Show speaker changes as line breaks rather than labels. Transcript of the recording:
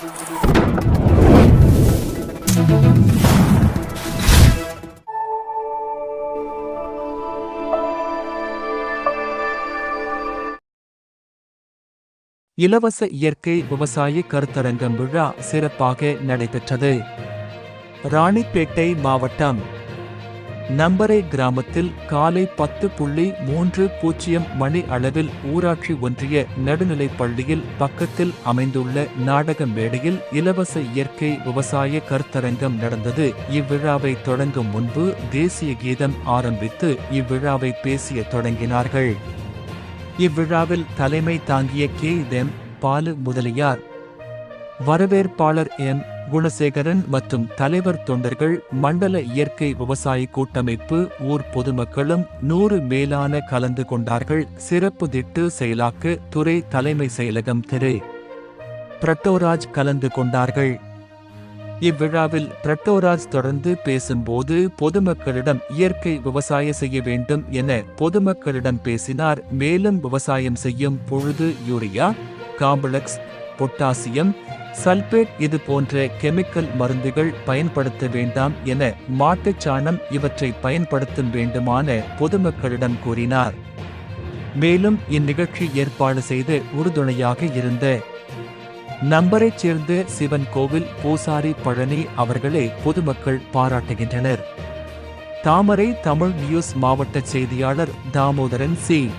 இலவச இயற்கை விவசாய கருத்தரங்கம் விழா சிறப்பாக நடைபெற்றது. ராணிப்பேட்டை மாவட்டம் நம்பரை கிராமத்தில் காலை பத்து புள்ளி மூன்று பூஜ்ஜியம் மணி அளவில் ஊராட்சி ஒன்றிய நடுநிலைப் பள்ளியில் பக்கத்தில் அமைந்துள்ள நாடக மேடையில் இலவச இயற்கை விவசாய கருத்தரங்கம் நடந்தது. இவ்விழாவை தொடங்கும் முன்பு தேசிய கீதம் ஆரம்பித்து இவ்விழாவை பேசிய தொடங்கினார்கள். இவ்விழாவில் தலைமை தாங்கிய கே. பாலு முதலியார் வரவேற்பாளர் எம் குணசேகரன் மற்றும் தலைவர் தொண்டர்கள் மண்டல இயற்கை விவசாய கூட்டமைப்பு ஊர் பொதுமக்களும் நூறு மேலான கலந்து கொண்டார்கள். சிறப்பு திட்டு செயலாக்க துறை தலைமை செயலகம் திரு. பிரட்டோராஜ் கலந்து கொண்டார்கள். இவ்விழாவில் பிரட்டோராஜ் தொடர்ந்து பேசும்போது பொதுமக்களிடம் இயற்கை விவசாய செய்ய வேண்டும் என பொதுமக்களிடம் பேசினார். மேலும் விவசாயம் செய்யும் பொழுது யூரியா காம்ப்ளெக்ஸ் பொட்டாசியம் சல்பேட் இது போன்ற கெமிக்கல் மருந்துகள் பயன்படுத்த வேண்டாம் என மாட்டுச் சாணம் இவற்றை பயன்படுத்தும் வேண்டுமான பொதுமக்களிடம் கூறினார். மேலும் இந்நிகழ்ச்சி ஏற்பாடு செய்து உறுதுணையாக இருந்த நம்பரைச் சேர்ந்த சிவன் கோவில் பூசாரி பழனி அவர்களே பொதுமக்கள் பாராட்டுகின்றனர். தாமரை தமிழ் நியூஸ் மாவட்ட செய்தியாளர் தாமோதரன் சி.